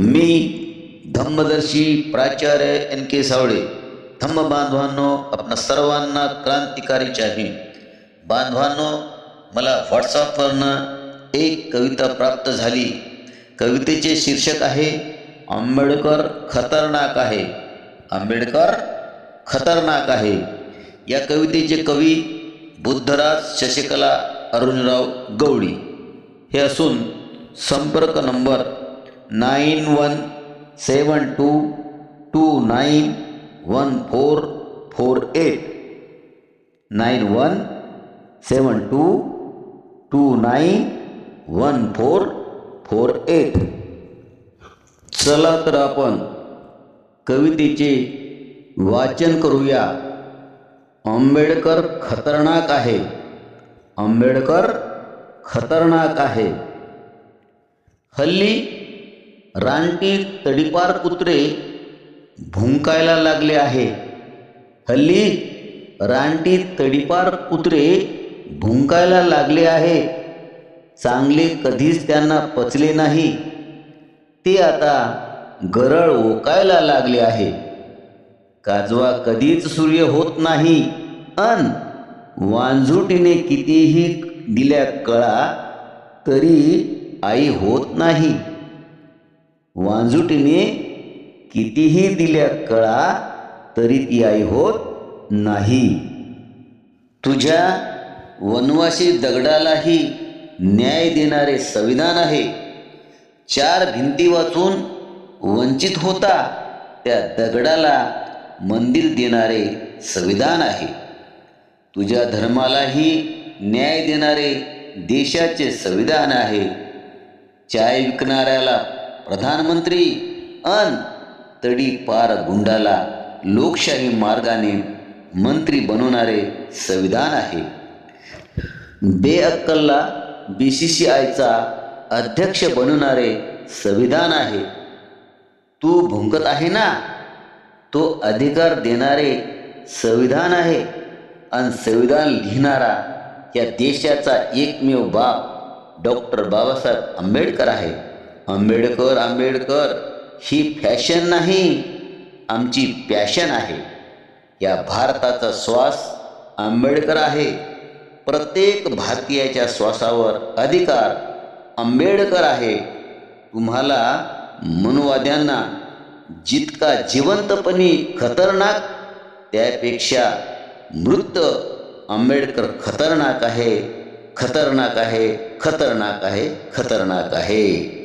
मी धम्मदर्शी प्राचार्य एन के सावळे. धम्म बांधवांनो आपणा सर्वांना क्रांतिकारीचे आहे बांधवांनो मला व्हॉट्सअपवरनं एक कविता प्राप्त झाली. कवितेचे शीर्षक आहे आंबेडकर खतरनाक आहे. आंबेडकर खतरनाक आहे. या कवितेचे कवी बुद्धराज शशिकला अरुणराव गवळी. हे असून संपर्क number nine one seven two two nine one four four eight nine one seven two two nine one four four eight चला तर आपण कवितेचे वाचन करूया. आंबेडकर खतरनाक आहे. आंबेडकर खतरनाक आहे. हल्ली रानटी तडीपार कुत्रे भुंकायला लागले आहे. हल्ली रानटी तडीपार कुत्रे भुंकायला लागले आहे. चांगले कधीच त्यांना पचले नाही. ते आता गरळ ओकायला लागले आहे. काजवा कधीच सूर्य होत नाही. अन वांझुटीने कितीही दिल्या कळा तरी आई होत नाही. वांजुटीने कितीही दिल्या कळा तरी ती आई होत नाही. तुझ्या वनवासी दगडालाही न्याय देणारे संविधान आहे. चार भिंती वाचून वंचित होता त्या दगडाला मंदिर देणारे संविधान आहे. तुझ्या धर्मालाही न्याय देणारे देशाचे संविधान आहे. चाय विकणाऱ्याला प्रधानमंत्री अन तडी पार गुंडाला लोकशाही मार्गाने मंत्री बनवणारे संविधान आहे. बेअक्कलला बी सी सी आयचा अध्यक्ष बनवणारे संविधान आहे. तू भुंकत आहे ना? तो अधिकार देणारे संविधान आहे. आणि संविधान लिहिणारा या देशाचा एकमेव बाप डॉक्टर बाबासाहेब आंबेडकर आहे. आंबेडकर आंबेडकर ही फॅशन नाही आमची पॅशन आहे. या भारताचा श्वास आंबेडकर आहे. प्रत्येक भारतीयाच्या श्वासावर अधिकार आंबेडकर आहे. तुम्हाला मनुवाद्यांना जितका जिवंतपणी खतरनाक त्यापेक्षा मृत आंबेडकर खतरनाक आहे खतरनाक आहे खतरनाक आहे खतरनाक आहे.